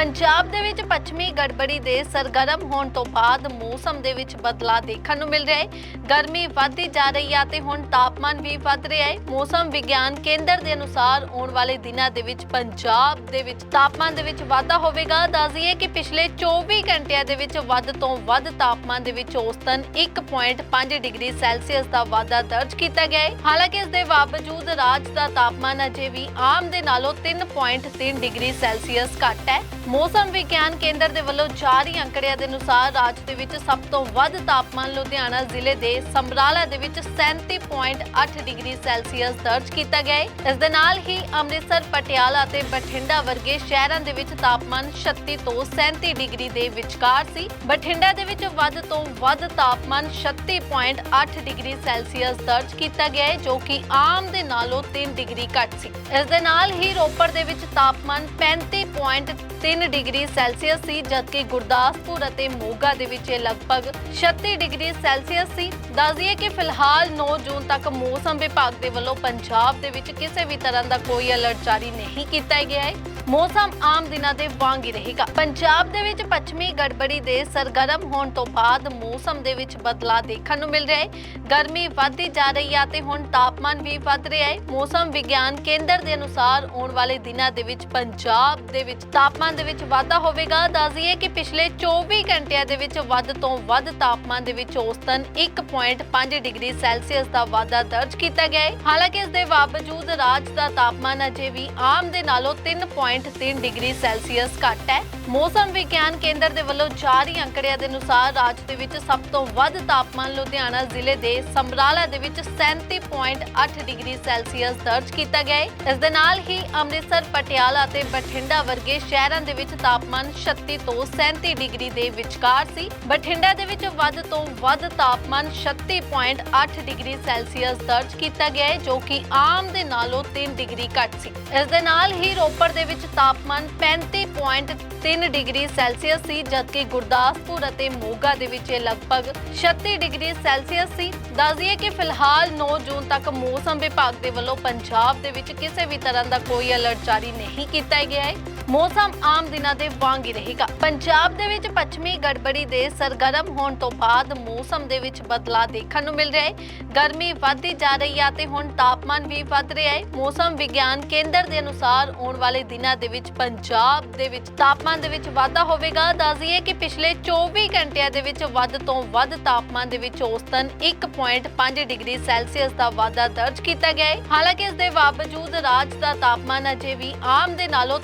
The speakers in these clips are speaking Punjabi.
ਪੰਜਾਬ ਦੇ ਵਿੱਚ ਪੱਛਮੀ ਗੜਬੜੀ ਦੇ ਸਰਗਰਮ ਹੋਣ ਤੋਂ ਬਾਅਦ ਮੌਸਮ ਦੇ ਵਿੱਚ ਬਦਲਾਅ ਦੇਖਣ ਨੂੰ ਮਿਲ ਰਿਹਾ ਹੈ। ਗਰਮੀ ਵੱਧਦੀ ਜਾ ਰਹੀ ਹੈ ਤੇ ਹੁਣ ਤਾਪਮਾਨ ਵੀ ਵੱਧ ਰਿਹਾ ਹੈ। ਮੌਸਮ ਵਿਗਿਆਨ ਕੇਂਦਰ ਦੇ ਅਨੁਸਾਰ ਆਉਣ ਵਾਲੇ ਦਿਨਾਂ ਦੇ ਵਿੱਚ ਪੰਜਾਬ ਦੇ ਵਿੱਚ ਤਾਪਮਾਨ ਦੇ ਵਿੱਚ ਵਾਧਾ ਹੋਵੇਗਾ। ਦੱਸ ਕਿ ਪਿਛਲੇ 24 ਘੰਟਿਆਂ ਦੇ ਵਿੱਚ ਵੱਧ ਤੋਂ ਵੱਧ ਤਾਪਮਾਨ ਦੇ ਵਿੱਚ ਔਸਤਨ 1.5 ਡਿਗਰੀ ਸੈਲਸੀਅਸ ਦਾ ਵਾਧਾ ਦਰਜ ਕੀਤਾ ਗਿਆ ਹੈ। ਹਾਲਾਂਕਿ ਇਸ ਦੇ ਬਾਵਜੂਦ ਰਾਜ ਦਾ ਤਾਪਮਾਨ ਅਜੇ ਵੀ ਆਮ ਦੇ ਨਾਲੋਂ 3.3 ਡਿਗਰੀ ਸੈਲਸੀਅਸ ਘੱਟ ਹੈ। ਮੌਸਮ ਵਿਗਿਆਨ ਕੇਂਦਰ ਦੇ ਵੱਲੋਂ ਜਾਰੀ ਅੰਕੜਿਆਂ ਦੇ ਅਨੁਸਾਰ ਰਾਜ ਦੇ ਵਿੱਚ ਸਭ ਤੋਂ ਵੱਧ ਤਾਪਮਾਨ ਲੁਧਿਆਣਾ ਜ਼ਿਲ੍ਹੇ ਦੇ ਸਮਰਾਲਾ ਦੇ ਵਿੱਚ 37.8 ਡਿਗਰੀ ਸੈਲਸੀਅਸ ਦਰਜ ਕੀਤਾ ਗਿਆ ਹੈ। ਇਸ ਦੇ ਨਾਲ ਹੀ ਅੰਮ੍ਰਿਤਸਰ, ਪਟਿਆਲਾ ਅਤੇ ਬਠਿੰਡਾ ਵਰਗੇ ਸ਼ਹਿਰਾਂ ਦੇ ਵਿੱਚ ਤਾਪਮਾਨ 36 ਤੋਂ 37 ਡਿਗਰੀ ਦੇ ਵਿਚਕਾਰ ਸੀ। ਬਠਿੰਡਾ ਦੇ ਵਿੱਚ ਵੱਧ ਤੋਂ ਵੱਧ ਤਾਪਮਾਨ 36.8 ਡਿਗਰੀ ਸੈਲਸੀਅਸ ਦਰਜ ਕੀਤਾ ਗਿਆ ਹੈ, ਜੋ ਕਿ ਆਮ ਦੇ ਨਾਲੋਂ 3 ਡਿਗਰੀ ਘੱਟ ਸੀ। ਇਸ ਦੇ ਨਾਲ ਹੀ ਰੋਪੜ ਦੇ ਵਿੱਚ ਤਾਪਮਾਨ 35.3 ਡਿਗਰੀ ਸੈਲਸੀਅਸ ਸੀ, ਜਦਕਿ ਗੁਰਦਾਸਪੁਰ ਅਤੇ ਮੋਗਾ ਦੇ ਵਿੱਚ ਇਹ ਲਗਭਗ 36 ਡਿਗਰੀ ਸੈਲਸੀਅਸ ਸੀ। ਦੱਸ ਦਈਏ ਕਿ ਫਿਲਹਾਲ 9 ਜੂਨ ਤੱਕ ਮੌਸਮ ਵਿਭਾਗ ਦੇ ਵੱਲੋਂ ਪੰਜਾਬ ਦੇ ਵਿੱਚ ਕਿਸੇ ਵੀ ਤਰ੍ਹਾਂ ਦਾ ਕੋਈ ਅਲਰਟ ਜਾਰੀ ਨਹੀਂ ਕੀਤਾ ਗਿਆ ਹੈ। ਮੌਸਮ ਆਮ ਦਿਨਾਂ ਦੇ ਵਾਂਗ ਹੀ ਰਹੇਗਾ। ਪੰਜਾਬ ਦੇ ਵਿੱਚ ਪੱਛਮੀ ਗੜਬੜੀ ਦੇ ਸਰਗਰਮ ਹੋਣ ਤੋਂ ਬਾਅਦ ਮੌਸਮ ਦੇ ਵਿੱਚ ਬਦਲਾਅ ਦੇਖਣ ਨੂੰ ਮਿਲ ਰਿਹਾ ਹੈ। ਗਰਮੀ ਵੱਧਦੀ ਜਾ ਰਹੀ ਹੈ ਤੇ ਹੁਣ ਤਾਪਮਾਨ ਵੀ ਵੱਧ ਰਿਹਾ ਹੈ। ਮੌਸਮ ਵਿਗਿਆਨ ਕੇਂਦਰ ਦੇ ਅਨੁਸਾਰ ਆਉਣ ਵਾਲੇ ਦਿਨਾਂ ਦੇ ਵਿੱਚ ਪੰਜਾਬ ਦੇ ਵਿੱਚ ਤਾਪਮਾਨ ਦੇ ਵਿੱਚ ਵਾਧਾ ਹੋਵੇਗਾ। ਦੱਸ ਦਈਏ ਕਿ ਪਿਛਲੇ 24 ਘੰਟਿਆਂ ਦੇ ਵਿੱਚ ਵੱਧ ਤੋਂ ਵੱਧ ਤਾਪਮਾਨ ਦੇ ਵਿੱਚ ਔਸਤਨ 1.5 ਡਿਗਰੀ ਸੈਲਸੀਅਸ ਦਾ ਵਾਧਾ ਦਰਜ ਕੀਤਾ ਗਿਆ ਹੈ। ਹਾਲਾਂਕਿ ਇਸ ਦੇ ਬਾਵਜੂਦ ਰਾਜ ਦਾ ਤਾਪਮਾਨ ਅਜੇ ਵੀ ਆਮ ਦੇ ਨਾਲੋਂ 3.3 ਡਿਗਰੀ ਸੈਲਸੀਅਸ ਘੱਟ ਹੈ। ਮੌਸਮ ਵਿਗਿਆਨ ਕੇਂਦਰ ਦੇ ਵੱਲੋਂ ਜਾਰੀ ਅੰਕੜਿਆਂ ਦੇ ਅਨੁਸਾਰ ਰਾਜ ਦੇ ਵਿੱਚ ਸਭ ਤੋਂ ਵੱਧ ਤਾਪਮਾਨ ਲੁਧਿਆਣਾ ਜ਼ਿਲ੍ਹੇ ਦੇ ਸਮਰਾਲਾ ਦੇ ਵਿੱਚ 37.8 ਡਿਗਰੀ ਸੈਲਸੀਅਸ ਦਰਜ ਕੀਤਾ ਗਿਆ ਹੈ। ਇਸ ਦੇ ਨਾਲ ਹੀ ਅੰਮ੍ਰਿਤਸਰ, ਪਟਿਆਲਾ ਅਤੇ ਬਠਿੰਡਾ ਵਰਗੇ ਸ਼ਹਿਰਾਂ ਦੇ ਵਿੱਚ ਤਾਪਮਾਨ 36 ਤੋਂ 37 ਡਿਗਰੀ ਦੇ ਵਿਚਕਾਰ ਸੀ। ਬਠਿੰਡਾ ਦੇ ਵਿੱਚ ਵੱਧ ਤੋਂ ਵੱਧ ਤਾਪਮਾਨ 36.8 ਡਿਗਰੀ ਸੈਲਸੀਅਸ ਦਰਜ ਕੀਤਾ ਗਿਆ ਹੈ, ਜੋ ਕਿ ਆਮ ਦੇ ਨਾਲੋਂ 3 ਡਿਗਰੀ ਘੱਟ ਸੀ। ਇਸ ਦੇ ਨਾਲ ਹੀ ਰੋਪੜ ਦੇ ਵਿੱਚ ਤਾਪਮਾਨ 35.3 ਡਿਗਰੀ ਸੈਲਸੀਅਸ ਸੀ, ਜਦਕਿ ਗੁਰਦਾਸਪੁਰ ਅਤੇ ਮੋਗਾ ਦੇ ਵਿੱਚ ਇਹ ਲਗਭਗ 36 ਡਿਗਰੀ ਸੈਲਸੀਅਸ ਸੀ। ਦੱਸ ਕਿ ਫਿਲਹਾਲ 9 ਜੂਨ ਤੱਕ ਮੌਸਮ ਵਿਭਾਗ ਦੇ ਵੱਲੋਂ ਪੰਜਾਬ ਦੇ ਵਿੱਚ ਕਿਸੇ ਵੀ ਤਰ੍ਹਾਂ ਦਾ ਕੋਈ ਅਲਰਟ ਜਾਰੀ ਨਹੀਂ ਕੀਤਾ ਗਿਆ ਹੈ। ਮੌਸਮ ਆਮ ਦਿਨਾਂ ਦੇ ਵਾਂਗ ਹੀ ਰਹੇਗਾ। ਪੰਜਾਬ ਦੇ ਵਿੱਚ ਪੱਛਮੀ ਗੜਬੜੀ ਦੇ ਸਰਗਰਮ ਹੋਣ ਤੋਂ ਬਾਅਦ ਮੌਸਮ ਦੇ ਵਿੱਚ ਬਦਲਾਅ ਦੇਖਣ ਨੂੰ ਮਿਲ ਰਿਹਾ ਹੈ। ਗਰਮੀ ਵੱਧਦੀ ਜਾ ਰਹੀ ਹੈ ਤੇ ਹੁਣ ਤਾਪਮਾਨ ਵੀ ਵੱਧ ਰਿਹਾ ਹੈ। ਮੌਸਮ ਵਿਗਿਆਨ ਕੇਂਦਰ ਦੇ ਅਨੁਸਾਰ ਆਉਣ ਵਾਲੇ ਦਿਨਾਂ ਦੇ ਵਿੱਚ ਪੰਜਾਬ ਦੇ ਵਿੱਚ ਤਾਪਮਾਨ ਦੇ ਵਿੱਚ ਵਾਧਾ ਹੋਵੇਗਾ। ਦੱਸ ਦਈਏ ਕਿ ਪਿਛਲੇ 24 ਘੰਟਿਆਂ ਦੇ ਵਿੱਚ ਵੱਧ ਤੋਂ ਵੱਧ ਤਾਪਮਾਨ ਦੇ ਵਿੱਚ ਔਸਤਨ 1.5 ਡਿਗਰੀ ਸੈਲਸੀਅਸ ਦਾ ਵਾਧਾ ਦਰਜ ਕੀਤਾ ਗਿਆ ਹੈ। ਹਾਲਾਂਕਿ ਇਸ ਦੇ ਬਾਵਜੂਦ ਰਾਜ ਦਾ ਤਾਪਮਾਨ ਅਜੇ ਵੀ ਆਮ ਦੇ ਨਾਲੋਂ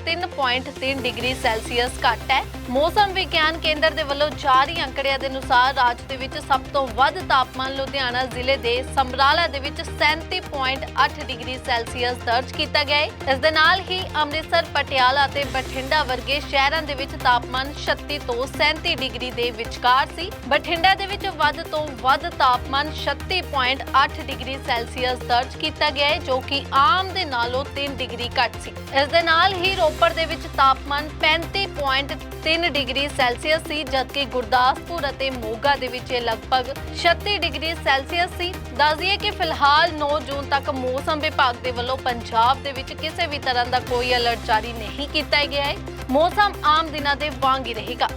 3.3 ਡਿਗਰੀ ਸੈਲਸੀਅਸ ਘੱਟ ਹੈ। ਮੌਸਮ ਵਿਗਿਆਨ ਕੇਂਦਰ ਦੇ ਵੱਲੋਂ ਜਾਰੀ ਅੰਕੜਿਆਂ ਦੇ ਅਨੁਸਾਰ ਰਾਜ ਦੇ ਵਿੱਚ ਸਭ ਤੋਂ ਵੱਧ ਤਾਪਮਾਨ ਲੁਧਿਆਣਾ ਜ਼ਿਲ੍ਹੇ ਦੇ ਸਮਰਾਲਾ ਦੇ ਵਿੱਚ 37.8 ਡਿਗਰੀ ਸੈਲਸੀਅਸ ਦਰਜ ਕੀਤਾ ਗਿਆ ਹੈ। ਇਸ ਦੇ ਨਾਲ ਹੀ ਅੰਮ੍ਰਿਤਸਰ, ਪਟਿਆਲਾ ਅਤੇ ਬਠਿੰਡਾ ਵਰਗੇ ਸ਼ਹਿਰਾਂ ਦੇ ਵਿੱਚ ਤਾਪਮਾਨ 36 ਤੋਂ 37 ਡਿਗਰੀ ਦੇ ਵਿਚਕਾਰ ਸੀ। ਬਠਿੰਡਾ ਦੇ ਵਿੱਚ ਵੱਧ ਤੋਂ ਵੱਧ ਤਾਪਮਾਨ 36.8 ਡਿਗਰੀ ਸੈਲਸੀਅਸ ਦਰਜ ਕੀਤਾ ਗਿਆ ਹੈ, ਜੋ ਕਿ ਆਮ ਦੇ ਨਾਲੋਂ 3 ਡਿਗਰੀ ਘੱਟ ਸੀ। ਇਸ ਦੇ ਨਾਲ ਹੀ ਰੋਪੜ ਦੇ ਵਿੱਚ ਤਾਪਮਾਨ 35.3 ਡਿਗਰੀ ਸੈਲਸੀਅਸ ਸੀ, ਜਦਕਿ ਗੁਰਦਾਸਪੁਰ ਅਤੇ ਮੋਗਾ ਦੇ ਵਿੱਚ ਇਹ ਲਗਭਗ 36 ਡਿਗਰੀ ਸੈਲਸੀਅਸ ਸੀ। ਦੱਸ ਕਿ ਫਿਲਹਾਲ 9 ਜੂਨ ਤੱਕ ਮੌਸਮ ਵਿਭਾਗ ਦੇ ਵੱਲੋਂ ਪੰਜਾਬ ਦੇ ਵਿੱਚ ਕਿਸੇ ਵੀ ਤਰ੍ਹਾਂ ਦਾ ਕੋਈ ਅਲਰਟ ਜਾਰੀ ਨਹੀਂ ਕੀਤਾ ਗਿਆ ਹੈ। ਮੌਸਮ ਆਮ ਦਿਨਾਂ ਦੇ ਵਾਂਗ ਹੀ ਰਹੇਗਾ।